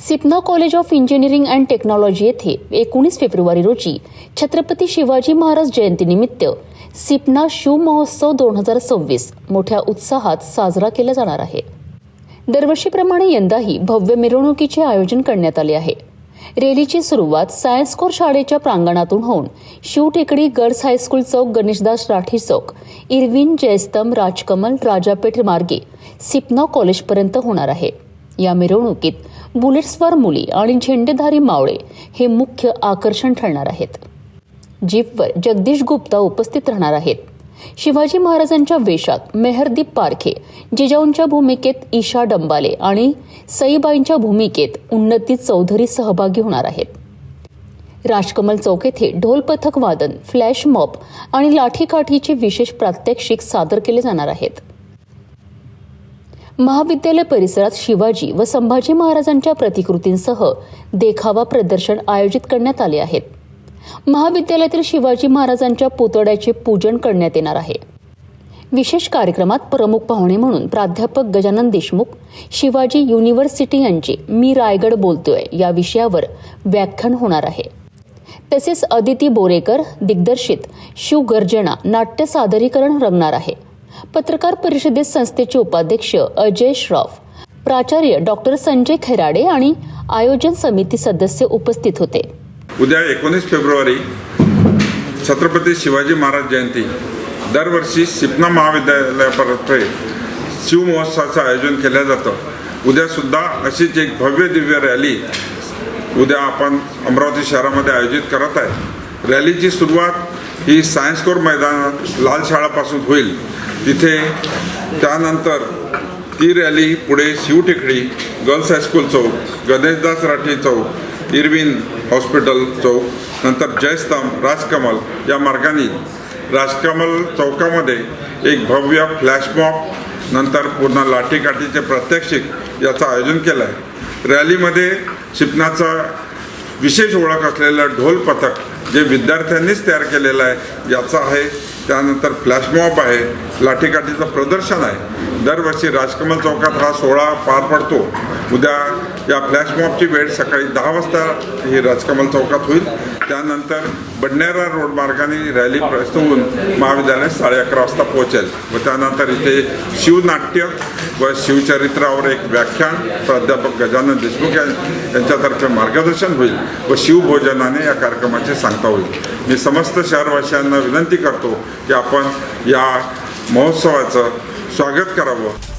Sipna college of engineering and technology येथे एकोणीस February रोजी छत्रपती शिवाजी महाराज जयंतीनिमित्त सिपना शिव महोत्सव दोन हजार सव्वीस मोठ्या उत्साहात साजरा केला जाणार आहे. दरवर्षीप्रमाणे यंदाही भव्य मिरवणुकीचे आयोजन करण्यात आले आहे. रॅलीची सुरुवात सायन्स कोर शाळेच्या प्रांगणातून होऊन शिवटेकडी गर्ल्स हायस्कूल चौक गणेशदास राठी चौक इरविन जयस्तंभ राजकमल राजापेठ मार्गे सिपना कॉलेजपर्यंत होणार आहे. या मिरवणुकीत बुलेट्सवर मुली आणि झेंडेधारी मावळे हे मुख्य आकर्षण ठरणार आहेत. जीपवर जगदीश गुप्ता उपस्थित राहणार आहेत. शिवाजी महाराजांच्या वेशात मेहरदीप पारखे जिजाऊंच्या भूमिकेत ईशा डंबाले आणि सईबाईंच्या भूमिकेत उन्नती चौधरी सहभागी होणार आहेत. राजकमल चौक येथे ढोल पथक वादन फ्लॅश मॉप आणि लाठीकाठीचे विशेष प्रात्यक्षिक सादर केले जाणार आहेत. महाविद्यालय परिसरात शिवाजी व संभाजी महाराजांच्या प्रतिकृतींसह देखावा प्रदर्शन आयोजित करण्यात आले आहेत. महाविद्यालयातील शिवाजी महाराजांच्या पुतळ्याचे पूजन करण्यात येणार आहे. विशेष कार्यक्रमात प्रमुख पाहुणे म्हणून प्राध्यापक गजानन देशमुख शिवाजी युनिव्हर्सिटी यांचे मी रायगड बोलतोय या विषयावर व्याख्यान होणार आहे. तसेच अदिती बोरेकर दिग्दर्शित शिवगर्जना नाट्य सादरीकरण रंगणार आहे. पत्रकार परिषदेत संस्थेचे उपाध्यक्ष अजय श्रॉफ प्राचार्य डॉक्टर संजय खैराडे आणि आयोजन समिती सदस्य उपस्थित होते. उद्या एकोणीस फेब्रुवारी छत्रपती शिवाजी महाराज जयंती. दरवर्षी सिपना महाविद्यालयातर्फे शिवमहोत्सवाचं आयोजन केलं जातं. उद्यासुद्धा अशीच एक भव्य दिव्य रॅली उद्या आपण अमरावती शहरामध्ये आयोजित करत आहे. रॅलीची सुरुवात ही सायन्स कोर मैदानात लाल शाळापासून होईल. तिथे त्यानंतर ती रॅली पुढे शिवटेकडी गर्ल्स हायस्कूल चौक गणेशदास राठी चौक इरविन हॉस्पिटल चौक नंतर जयस्तंभ राजकमल या मार्गाने. राजकमल चौकामध्ये एक भव्य फ्लॅशमॉप नंतर पूर्ण लाठीकाठीचे प्रात्यक्षिक याचं आयोजन केलं आहे रॅलीमध्ये शिपणाचा विशेष ओळख असलेलं ढोल पथक जे विद्यार्थ्यांनीच तयार केलेलं आहे याचं आहे त्यानंतर फ्लॅशमॉप आहे लाठीकाठीचं प्रदर्शन आहे. दरवर्षी राजकमल चौकात हा सोहळा पार पडतो. उद्या या फ्लॅशमॉपची वेळ सकाळी दहा वाजता ही राजकमल चौकात होईल. त्यानंतर बडनेरा रोड मार्गाने रॅली प्रस्त होऊन महाविद्यालयात साडे अकरा वाजता पोहोचेल. व त्यानंतर इथे शिवनाट्य व शिवचरित्रावर एक व्याख्यान प्राध्यापक गजानन देशमुख यांच्यातर्फे मार्गदर्शन होईल व शिवभोजनाने या कार्यक्रमाची सांगता होईल. मी समस्त शहरवासियांना विनंती करतो की आपण या महोत्सवाचं स्वागत करावं.